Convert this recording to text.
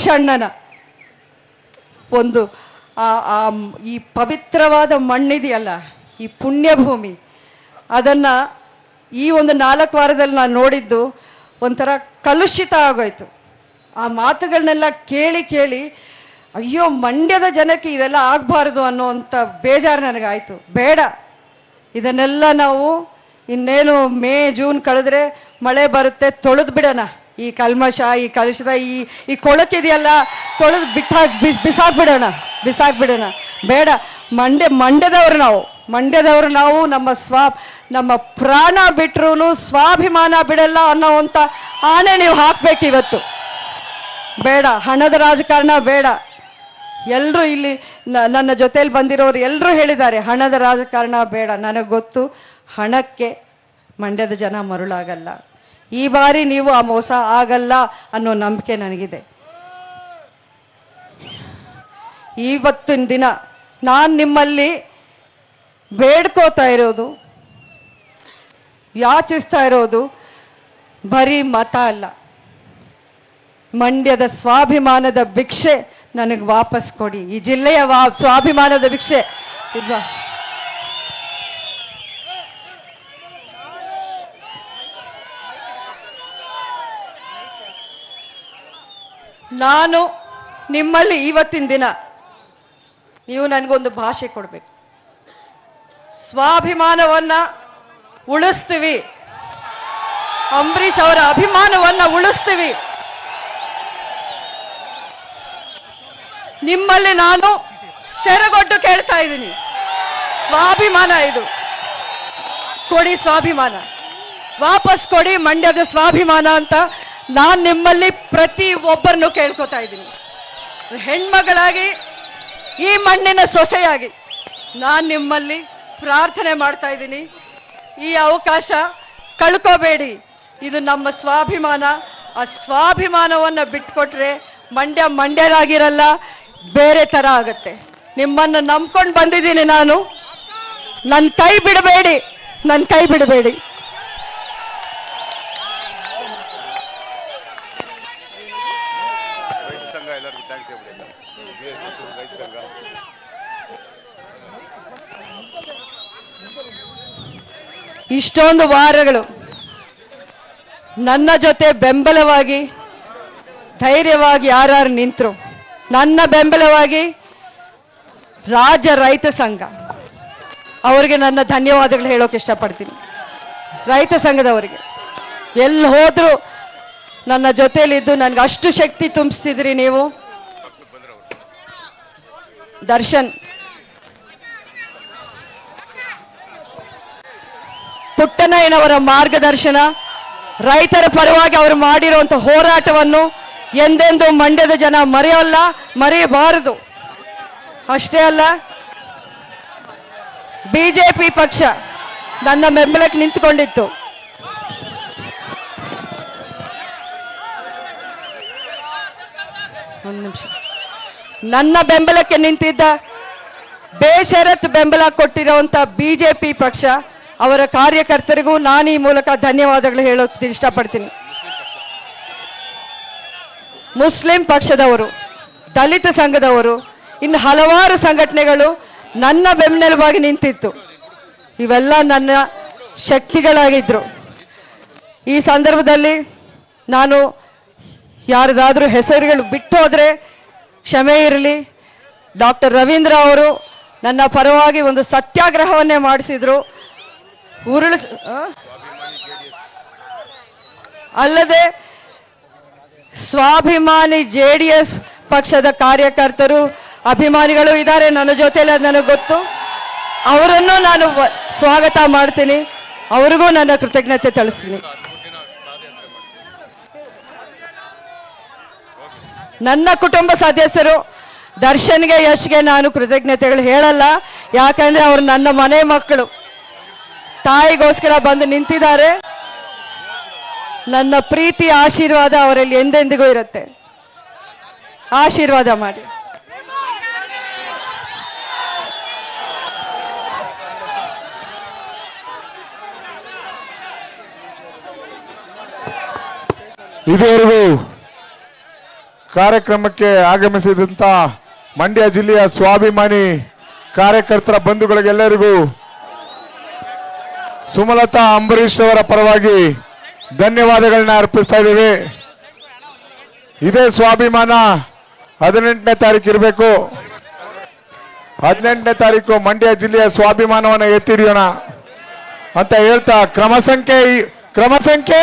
ಅಣ್ಣನ ಒಂದು, ಆ ಈ ಪವಿತ್ರವಾದ ಮಣ್ಣಿದೆಯಲ್ಲ, ಈ ಪುಣ್ಯಭೂಮಿ, ಅದನ್ನ ಈ ಒಂದು ನಾಲ್ಕು ವಾರದಲ್ಲಿ ನಾನು ನೋಡಿದ್ದು ಒಂಥರ ಕಲುಷಿತ ಆಗೋಯ್ತು. ಆ ಮಾತುಗಳನ್ನೆಲ್ಲ ಕೇಳಿ ಕೇಳಿ, ಅಯ್ಯೋ, ಮಂಡ್ಯದ ಜನಕ್ಕೆ ಇದೆಲ್ಲ ಆಗಬಾರ್ದು ಅನ್ನೋವಂಥ ಬೇಜಾರು ನನಗಾಯಿತು. ಬೇಡ. ಇದನ್ನೆಲ್ಲ ನಾವು ಇನ್ನೇನು ಮೇ, ಜೂನ್ ಕಳೆದ್ರೆ ಮಳೆ ಬರುತ್ತೆ ತೊಳೆದು ಬಿಡೋಣ ಈ ಕಲ್ಮಶ, ಈ ಕಲುಷದ ಈ ಈ ಕೊಳಕಿದೆಯಲ್ಲ ತೊಳೆದು ಬಿಟ್ಟಾಕ್ ಬಿಸ್, ಬಿಸಾಕ್ಬಿಡೋಣ ಬಿಸಾಕ್ಬಿಡೋಣ. ಬೇಡ, ಮಂಡ್ಯ, ಮಂಡ್ಯದವರು ನಾವು ಮಂಡ್ಯದವರು ನಾವು, ನಮ್ಮ ಸ್ವಾ, ನಮ್ಮ ಪ್ರಾಣ ಬಿಟ್ರೂ ಸ್ವಾಭಿಮಾನ ಬಿಡಲ್ಲ ಅನ್ನೋ ಅಂತ ಆನೆ ನೀವು ಹಾಕ್ಬೇಕು ಇವತ್ತು. ಬೇಡ, ಹಣದ ರಾಜಕಾರಣ ಬೇಡ. ಎಲ್ಲರೂ ಇಲ್ಲಿ ನನ್ನ ಜೊತೆಯಲ್ಲಿ ಬಂದಿರೋರು ಎಲ್ಲರೂ ಹೇಳಿದ್ದಾರೆ, ಹಣದ ರಾಜಕಾರಣ ಬೇಡ. ನನಗೆ ಗೊತ್ತು, ಹಣಕ್ಕೆ ಮಂಡ್ಯದ ಜನ ಮರುಳಾಗಲ್ಲ. ಈ ಬಾರಿ ನೀವು ಆ ಮೋಸ ಆಗಲ್ಲ ಅನ್ನೋ ನಂಬಿಕೆ ನನಗಿದೆ. ಇವತ್ತಿನ ದಿನ ನಾನು ನಿಮ್ಮಲ್ಲಿ ಬೇಡ್ಕೋತಾ ಇರೋದು, ಯಾಚಿಸ್ತಾ ಇರೋದು ಬರೀ ಮತ ಅಲ್ಲ. ಮಂಡ್ಯದ ಸ್ವಾಭಿಮಾನದ ಭಿಕ್ಷೆ ನನಗೆ ವಾಪಸ್ ಕೊಡಿ. ಈ ಜಿಲ್ಲೆಯ ಸ್ವಾಭಿಮಾನದ ಭಿಕ್ಷೆ ಇಲ್ವಾ? ನಾನು ನಿಮ್ಮಲ್ಲಿ ಇವತ್ತಿನ ದಿನ ನೀವು ನನಗೊಂದು ಭಾಷೆ ಕೊಡಬೇಕು. ಸ್ವಾಭಿಮಾನವನ್ನ ಉಳಿಸ್ತೀವಿ. ಅಂಬರೀಷ್ ಅವರ ಅಭಿಮಾನವನ್ನ ಉಳಿಸ್ತೀವಿ. ನಿಮ್ಮಲ್ಲಿ ನಾನು ಸೆರಗೊಡ್ಡು ಕೇಳ್ತಾ ಇದ್ದೀನಿ. ಸ್ವಾಭಿಮಾನ ಇದು. ಕೊಡಿ ಸ್ವಾಭಿಮಾನ. ವಾಪಸ್ ಕೊಡಿ ಮಂಡ್ಯದ ಸ್ವಾಭಿಮಾನ ಅಂತ ನಾನು ನಿಮ್ಮಲ್ಲಿ ಪ್ರತಿ ಒಬ್ಬರನ್ನು ಕೇಳ್ಕೊತಾ ಇದ್ದೀನಿ. ಹೆಣ್ಮಗಳಾಗಿ, ಈ ಮಣ್ಣಿನ ಸೊಸೆಯಾಗಿ ನಾನು ನಿಮ್ಮಲ್ಲಿ ಪ್ರಾರ್ಥನೆ ಮಾಡ್ತಾ ಇದ್ದೀನಿ. ಈ ಅವಕಾಶ ಕಳ್ಕೋಬೇಡಿ. ಇದು ನಮ್ಮ ಸ್ವಾಭಿಮಾನ. ಆ ಸ್ವಾಭಿಮಾನವನ್ನು ಬಿಟ್ಕೊಟ್ರೆ ಮಂಡ್ಯ ಮಂಡ್ಯರಾಗಿರಲ್ಲ, ಬೇರೆ ಥರ ಆಗುತ್ತೆ. ನಿಮ್ಮನ್ನು ನಂಬ್ಕೊಂಡು ಬಂದಿದ್ದೀನಿ ನಾನು. ನನ್ನ ಕೈ ಬಿಡಬೇಡಿ. ನನ್ನ ಕೈ ಬಿಡಬೇಡಿ ರೈತ ಸಂಘ ಎಲ್ಲರಿಗೂ ಥ್ಯಾಂಕ್ಸ್ ಹೇಳ್ಬಿಡಿ ಬಿ ಎಸ್ ಇಷ್ಟೊಂದು ವಾರಗಳು ನನ್ನ ಜೊತೆ ಬೆಂಬಲವಾಗಿ, ಧೈರ್ಯವಾಗಿ ಯಾರ್ಯಾರು ನಿಂತರು. ನನ್ನ ಬೆಂಬಲವಾಗಿ ರಾಜ್ಯ ರೈತ ಸಂಘ. ಅವರಿಗೆ ನನ್ನ ಧನ್ಯವಾದಗಳು ಹೇಳೋಕೆ ಇಷ್ಟಪಡ್ತೀನಿ. ರೈತ ಸಂಘದವರಿಗೆ. ಎಲ್ಲಿ ಹೋದರೂ ನನ್ನ ಜೊತೆಯಲ್ಲಿದ್ದು ನನಗೆ ಅಷ್ಟು ಶಕ್ತಿ ತುಂಬಿಸ್ತಿದ್ರಿ ನೀವು. ದರ್ಶನ್. ಪುಟ್ಟನಯ್ಯನವರ ಮಾರ್ಗದರ್ಶನ. ರೈತರ ಪರವಾಗಿ ಅವರು ಮಾಡಿರುವಂಥ ಹೋರಾಟವನ್ನು ಎಂದೆಂದು ಮಂಡ್ಯದ ಜನ ಮರೆಯಲ್ಲ, ಮರೆಯಬಾರದು. ಅಷ್ಟೇ ಅಲ್ಲ, ಬಿಜೆಪಿ ಪಕ್ಷ ನನ್ನ ಬೆಂಬಲಕ್ಕೆ ನಿಂತುಕೊಂಡಿತ್ತು. ಒಂದು ನಿಮಿಷ. ನನ್ನ ಬೆಂಬಲಕ್ಕೆ ನಿಂತಿದ್ದ ಬೇಷರತ್ ಬೆಂಬಲ ಕೊಟ್ಟಿರುವಂತ ಬಿಜೆಪಿ ಪಕ್ಷ, ಅವರ ಕಾರ್ಯಕರ್ತರಿಗೂ ನಾನು ಈ ಮೂಲಕ ಧನ್ಯವಾದಗಳು ಹೇಳೋಕೆ ಇಷ್ಟಪಡ್ತೀನಿ. ಮುಸ್ಲಿಂ ಪಕ್ಷದವರು, ದಲಿತ ಸಂಘದವರು, ಇನ್ನು ಹಲವಾರು ಸಂಘಟನೆಗಳು ನನ್ನ ಬೆಂಬಲವಾಗಿ ನಿಂತಿತ್ತು. ಇವೆಲ್ಲ ನನ್ನ ಶಕ್ತಿಗಳಾಗಿದ್ರು. ಈ ಸಂದರ್ಭದಲ್ಲಿ ನಾನು ಯಾರದಾದ್ರೂ ಹೆಸರುಗಳು ಬಿಟ್ಟು ಹೋದ್ರೆ ಕ್ಷಮೆ ಇರಲಿ. ಡಾಕ್ಟರ್ ರವೀಂದ್ರ ಅವರು ನನ್ನ ಪರವಾಗಿ ಒಂದು ಸತ್ಯಾಗ್ರಹವನ್ನೇ ಮಾಡಿಸಿದ್ರು. ಉರುಳ ಅಲ್ಲದೆ ಸ್ವಾಭಿಮಾನಿ ಜೆ ಡಿ ಎಸ್ ಪಕ್ಷದ ಕಾರ್ಯಕರ್ತರು, ಅಭಿಮಾನಿಗಳು ಇದ್ದಾರೆ. ನನ್ನ ಜೊತೆಯಲ್ಲಿ ಅದು ನನಗೆ ಗೊತ್ತು. ಅವರನ್ನು ನಾನು ಸ್ವಾಗತ ಮಾಡ್ತೀನಿ. ಅವರಿಗೂ ನನ್ನ ಕೃತಜ್ಞತೆ ತಿಳಿಸ್ತೀನಿ. ನನ್ನ ಕುಟುಂಬ ಸದಸ್ಯರು, ದರ್ಶನ್ಗೆ, ಯಶ್ಗೆ ನಾನು ಕೃತಜ್ಞತೆಗಳು ಹೇಳಲ್ಲ. ಯಾಕಂದ್ರೆ ಅವರು ನನ್ನ ಮನೆ ಮಕ್ಕಳು. ತಾಯಿಗೋಸ್ಕರ ಬಂದು ನಿಂತಿದ್ದಾರೆ. ನನ್ನ ಪ್ರೀತಿ, ಆಶೀರ್ವಾದ ಅವರಲ್ಲಿ ಎಂದೆಂದಿಗೂ ಇರುತ್ತೆ. ಆಶೀರ್ವಾದ ಮಾಡಿ. ಇದುವರೆಗೂ ಕಾರ್ಯಕ್ರಮಕ್ಕೆ ಆಗಮಿಸಿದಂತ ಮಂಡ್ಯ ಜಿಲ್ಲೆಯ ಸ್ವಾಭಿಮಾನಿ ಕಾರ್ಯಕರ್ತರ ಬಂಧುಗಳಿಗೆಲ್ಲರಿಗೂ ಸುಮಲತಾ ಅಂಬರೀಶ್ ಅವರ ಪರವಾಗಿ ಧನ್ಯವಾದಗಳನ್ನ ಅರ್ಪಿಸ್ತಾ ಇದ್ದೀವಿ. ಇದೇ ಸ್ವಾಭಿಮಾನ ಹದಿನೆಂಟನೇ ತಾರೀಕು ಇರಬೇಕು. ಹದಿನೆಂಟನೇ ತಾರೀಕು ಮಂಡ್ಯ ಜಿಲ್ಲೆಯ ಸ್ವಾಭಿಮಾನವನ್ನು ಎತ್ತಿಡಿಯೋಣ ಅಂತ ಹೇಳ್ತಾ, ಕ್ರಮ ಸಂಖ್ಯೆ ಕ್ರಮ ಸಂಖ್ಯೆ